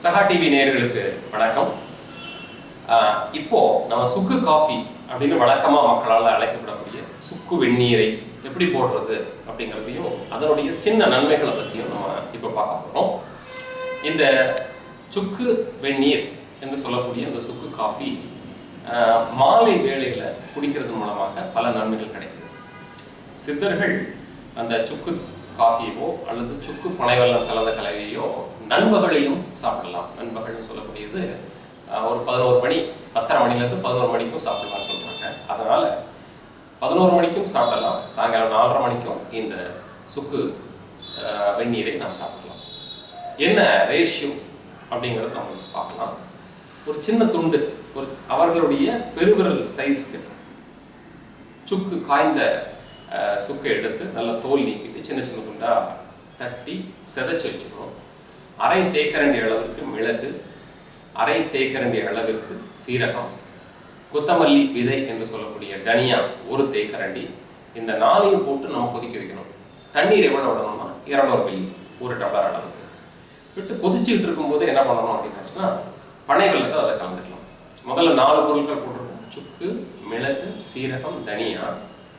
சகா டிவி நேயர்களுக்கு வணக்கம். இப்போ நம்ம சுக்கு காஃபி அப்படின்னு வழக்கமாக மக்களால் அழைக்கப்படக்கூடிய சுக்கு வெந்நீரை எப்படி போடுறது அப்படிங்கிறதையும் அதனுடைய சின்ன நன்மைகளை பற்றியும் நம்ம இப்போ பார்க்க போகிறோம் இந்த சுக்கு வெந்நீர் என்று சொல்லக்கூடிய இந்த சுக்கு காஃபி மாலை வேளையில் குடிக்கிறது மூலமாக பல நன்மைகள் கிடைக்குது. சித்தர்கள் அந்த சுக்கு காஃபியவோ அல்லது சுக்கு பனைவெல்லம் கலந்த கலவையோ நண்பகலையும் சாப்பிடலாம். நண்பகல்னு சொல்லக்கூடியது ஒரு பதினோரு மணி பத்தரை மணிலேருந்து பதினோரு மணிக்கும் சாப்பிடலாம்னு சொல்கிறாங்க அதனால பதினோரு மணிக்கும் சாப்பிடலாம் சாயங்காலம் நாலரை மணிக்கும் இந்த சுக்கு வெந்நீரை நாம் சாப்பிடலாம். என்ன ரேஷியோ அப்படிங்கிறத நம்ம பார்க்கலாம். ஒரு சின்ன துண்டு ஒரு அவர்களுடைய பெருவிரல் சைஸ்க்கு சுக்கு காய்ந்த சுக்கை எடுத்து நல்லா தோல் நீக்கிட்டு சின்ன சின்ன துண்டாக தட்டி செதைச்சு வச்சுக்கணும் அரை தேக்கரண்டி அளவிற்கு மிளகு அரை தேக்கரண்டி அளவிற்கு சீரகம் கொத்தமல்லி விதை என்று சொல்லக்கூடிய தனியா ஒரு தேக்கரண்டி. இந்த நாளையும் போட்டு நம்ம கொதிக்க வைக்கணும். தண்ணீர் எவ்வளோ விடணும்னா இரநூறு மில்லி ஒரு டம்ளர் அளவுக்கு. விட்டு கொதிச்சுக்கிட்டு இருக்கும்போது என்ன பண்ணணும் அப்படின்னாச்சுன்னா பனை வெள்ளத்தை அதில் கலந்துக்கலாம். முதல்ல நாலு பொருட்கள் போட்டிருக்கோம். சுக்கு மிளகு சீரகம் தனியா.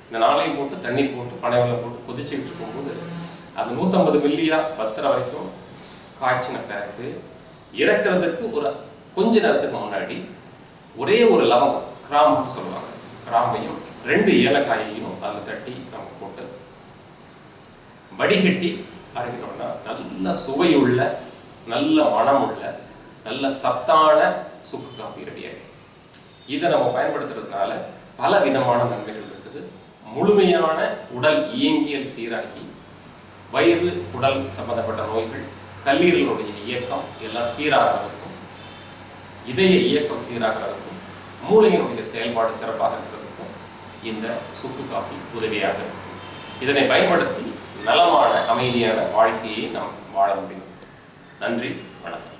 இந்த நாளையும் போட்டு தண்ணீர் போட்டு பனைவில் போட்டு கொதிச்சுக்கிட்டு இருக்கும்போது அது நூற்றம்பது மில்லியா பத்திர வரைக்கும் காய்ச்சின பிறகு இறக்குறதுக்கு ஒரு கொஞ்ச நேரத்துக்கு முன்னாடி ஒரே ஒரு லவங்கம் கிராம்புன்னு சொல்லுவாங்க. கிராம்பையும் ரெண்டு ஏலக்காயையும் அதில் தட்டி நம்ம போட்டு வடிகட்டி அரைக்கணும்னா நல்ல சுவையுள்ள நல்ல மணமுள்ள நல்ல சத்தான சுக்கு காஃபி ரெடி ஆகிடும் இதை நம்ம பயன்படுத்துறதுனால பல விதமான நன்மைகள் இருக்குது முழுமையான உடல் இயங்கியல் சீராகி வயிறு உடல் சம்பந்தப்பட்ட நோய்கள் கல்லீரலுடைய இயக்கம் எல்லாம் சீராகிறதுக்கும் இதய இயக்கம் சீராகிறதுக்கும் மூளையினுடைய செயல்பாடு சிறப்பாக இருக்கிறதுக்கும் இந்த சுக்கு காஃபி உதவியாக இருக்கும். இதனை பயன்படுத்தி நலமான அமைதியான வாழ்க்கையை நாம் வாழ முடியும். நன்றி வணக்கம்.